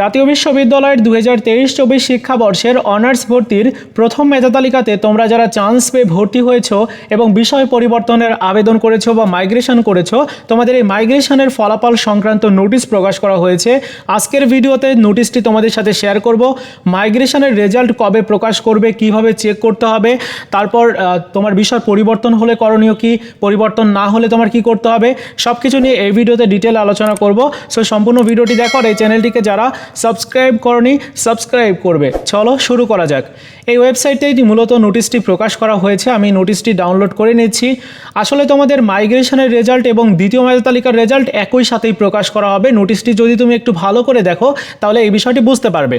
জাতীয় বিশ্ববিদ্যালয়ের দু হাজার তেইশ চব্বিশ শিক্ষাবর্ষের অনার্স ভর্তির প্রথম মেধা তালিকাতে তোমরা যারা চান্স পেয়ে ভর্তি হয়েছ এবং বিষয় পরিবর্তনের আবেদন করেছ বা মাইগ্রেশন করেছ, তোমাদের এই মাইগ্রেশনের ফলাফল সংক্রান্ত নোটিশ প্রকাশ করা হয়েছে। আজকের ভিডিওতে নোটিশটি তোমাদের সাথে শেয়ার করব। মাইগ্রেশনের রেজাল্ট কবে প্রকাশ করবে, কীভাবে চেক করতে হবে, তারপর তোমার বিষয় পরিবর্তন হলে করণীয় কি, পরিবর্তন না হলে তোমার কি করতে হবে সব কিছু নিয়ে এই ভিডিওতে ডিটেল আলোচনা করব। সো, সম্পূর্ণ ভিডিওটি দেখো আর এই চ্যানেলটিকে যারা সাবস্ক্রাইব করনি, সাবস্ক্রাইব করবে। চলো শুরু করা যাক। এই ওয়েবসাইটেই মূলত নোটিশটি প্রকাশ করা হয়েছে, আমি নোটিশটি ডাউনলোড করে নিচ্ছি। আসলে তোমাদের মাইগ্রেশনের রেজাল্ট এবং দ্বিতীয় মেধা তালিকার রেজাল্ট একই সাথেই প্রকাশ করা হবে। নোটিশটি যদি তুমি একটু ভালো করে দেখো, তাহলে এই বিষয়টি বুঝতে পারবে।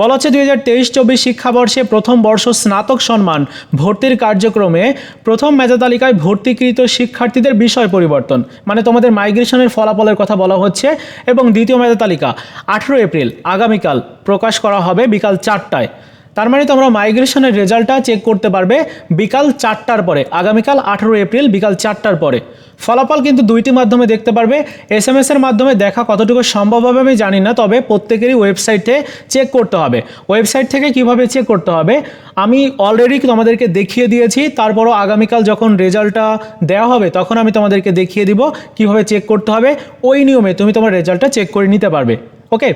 বলা হচ্ছে দুই হাজার তেইশ চব্বিশ শিক্ষাবর্ষে প্রথম বর্ষ স্নাতক সম্মান ভর্তির কার্যক্রমে প্রথম মেধা তালিকায় ভর্তিকৃত শিক্ষার্থীদের বিষয় পরিবর্তন মানে তোমাদের মাইগ্রেশনের ফলাফলের কথা বলা হচ্ছে, এবং দ্বিতীয় মেধা তালিকা আঠেরো এপ্রিল। আগামীকাল প্রকাশ করা হবে বিকাল চারটায়। তার মানে তোমরা মাইগ্রেশনের রেজাল্টটা চেক করতে পারবে বিকাল চারটার পরে, আগামীকাল আঠেরো এপ্রিল বিকাল চারটার পরে। ফলাফল কিন্তু দুইটি মাধ্যমে দেখতে পারবে। এস এম এর মাধ্যমে দেখা কতটুকু সম্ভব হবে আমি জানি না, তবে প্রত্যেকেরই ওয়েবসাইটে চেক করতে হবে। ওয়েবসাইট থেকে কীভাবে চেক করতে হবে? আমি অলরেডি তোমাদেরকে দেখিয়ে দিয়েছি, তারপরও আগামীকাল যখন রেজাল্টটা দেওয়া হবে, তখন আমি তোমাদেরকে দেখিয়ে দিব কীভাবে চেক করতে হবে। ওই নিয়মে তুমি তোমার রেজাল্টটা চেক করে নিতে পারবে। ওকে,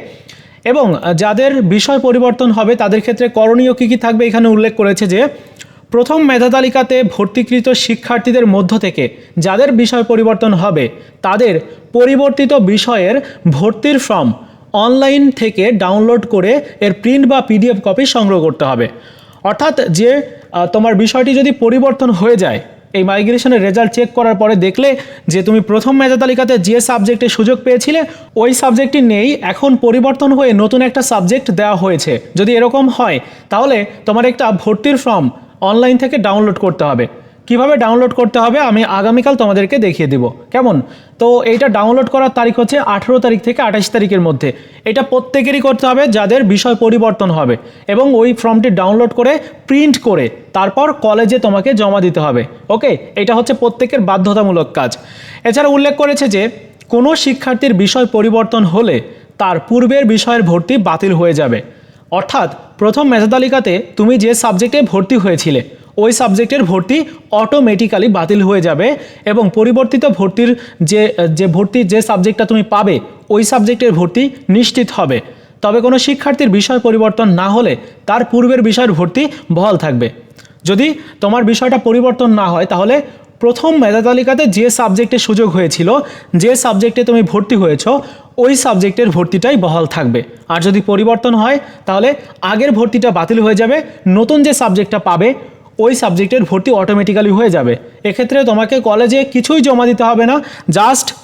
এবং যাদের বিষয় পরিবর্তন হবে, তাদের ক্ষেত্রে করণীয় কী কী থাকবে? এখানে উল্লেখ করেছে যে, প্রথম মেধা তালিকাতে ভর্তিকৃত শিক্ষার্থীদের মধ্য থেকে যাদের বিষয় পরিবর্তন হবে, তাদের পরিবর্তিত বিষয়ের ভর্তির ফর্ম অনলাইন থেকে ডাউনলোড করে এর প্রিন্ট বা পিডিএফ কপি সংগ্রহ করতে হবে। অর্থাৎ যে তোমার বিষয়টি যদি পরিবর্তন হয়ে যায় এই মাইগ্রেশনের রেজাল্ট চেক করার পরে দেখলে যে তুমি প্রথম মেধা তালিকাতে যে সাবজেক্টে সুযোগ পেয়েছিলে, ওই সাবজেক্টটি নেই, এখন পরিবর্তন হয়ে নতুন একটা সাবজেক্ট দেওয়া হয়েছে। যদি এরকম হয়, তাহলে তোমার একটা ভর্তির ফর্ম অনলাইন থেকে ডাউনলোড করতে হবে। কীভাবে ডাউনলোড করতে হবে আমি আগামীকাল তোমাদেরকে দেখিয়ে দিব। কেমন? তো এইটা ডাউনলোড করার তারিখ হচ্ছে আঠেরো তারিখ থেকে আঠাশ তারিখের মধ্যে। এটা প্রত্যেকেরই করতে হবে যাদের বিষয় পরিবর্তন হবে এবং ওই ফর্মটি ডাউনলোড করে প্রিন্ট করে তারপর কলেজে তোমাকে জমা দিতে হবে। ওকে? এটা হচ্ছে প্রত্যেকের বাধ্যতামূলক কাজ। এছাড়া উল্লেখ করেছে যে, কোনো শিক্ষার্থীর বিষয় পরিবর্তন হলে তার পূর্বের বিষয়ের ভর্তি বাতিল হয়ে যাবে। অর্থাৎ প্রথম মেধা তালিকাতে তুমি যে সাবজেক্টে ভর্তি হয়েছিলে ওই সাবজেক্টের ভর্তি অটোমেটিক্যালি বাতিল হয়ে যাবে এবং পরিবর্তিত ভর্তির যে যে ভর্তির যে সাবজেক্টটা তুমি পাবে, ওই সাবজেক্টের ভর্তি নিশ্চিত হবে। তবে কোনো শিক্ষার্থীর বিষয় পরিবর্তন না হলে তার পূর্বের বিষয়ের ভর্তি বহাল থাকবে। যদি তোমার বিষয়টা পরিবর্তন না হয়, তাহলে প্রথম মেধা তালিকাতে যে সাবজেক্টে সুযোগ হয়েছিল, যে সাবজেক্টে তুমি ভর্তি হয়েছ, ওই সাবজেক্টের ভর্তিটাই বহাল থাকবে। আর যদি পরিবর্তন হয়, তাহলে আগের ভর্তিটা বাতিল হয়ে যাবে, নতুন যে সাবজেক্টটা পাবে ওই সাবজেক্টের ভর্তি অটোমেটিক্যালি হয়ে যাবে। এক্ষেত্রে তোমাকে কলেজে কিছুই জমা দিতে হবে না জাস্ট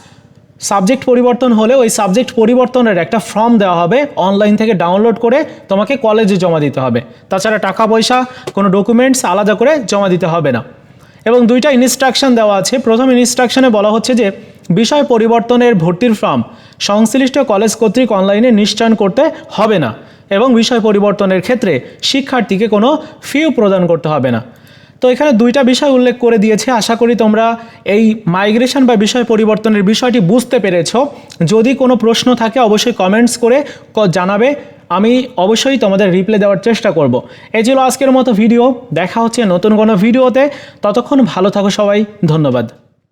সাবজেক্ট পরিবর্তন হলে ওই সাবজেক্ট পরিবর্তনের একটা ফর্ম দেওয়া হবে অনলাইন থেকে ডাউনলোড করে তোমাকে কলেজে জমা দিতে হবে। তাছাড়া টাকা পয়সা, কোনো ডকুমেন্টস আলাদা করে জমা দিতে হবে না। এবং দুইটা ইনস্ট্রাকশন দেওয়া আছে। প্রথম ইনস্ট্রাকশনে বলা হচ্ছে যে, বিষয় পরিবর্তনের ভর্তির ফর্ম সংশ্লিষ্ট কলেজ কর্তৃক অনলাইনে নিশ্চয়ন করতে হবে না। এবং বিষয় পরিবর্তনের ক্ষেত্রে শিক্ষার্থীকে কোনো ফিও প্রদান করতে হবে না। তো এখানে দুইটা বিষয় উল্লেখ করে দিয়েছে। আশা করি তোমরা এই মাইগ্রেশন বা বিষয় পরিবর্তনের বিষয়টি বুঝতে পেরেছ। যদি কোনো প্রশ্ন থাকে, অবশ্যই কমেন্টস করে জানাবে। আমি অবশ্যই তোমাদের রিপ্লাই দেওয়ার চেষ্টা করব। এই ছিল আজকের মতো ভিডিও দেখা হচ্ছে নতুন কোনো ভিডিওতে ততক্ষণ ভালো থাকো সবাই। ধন্যবাদ।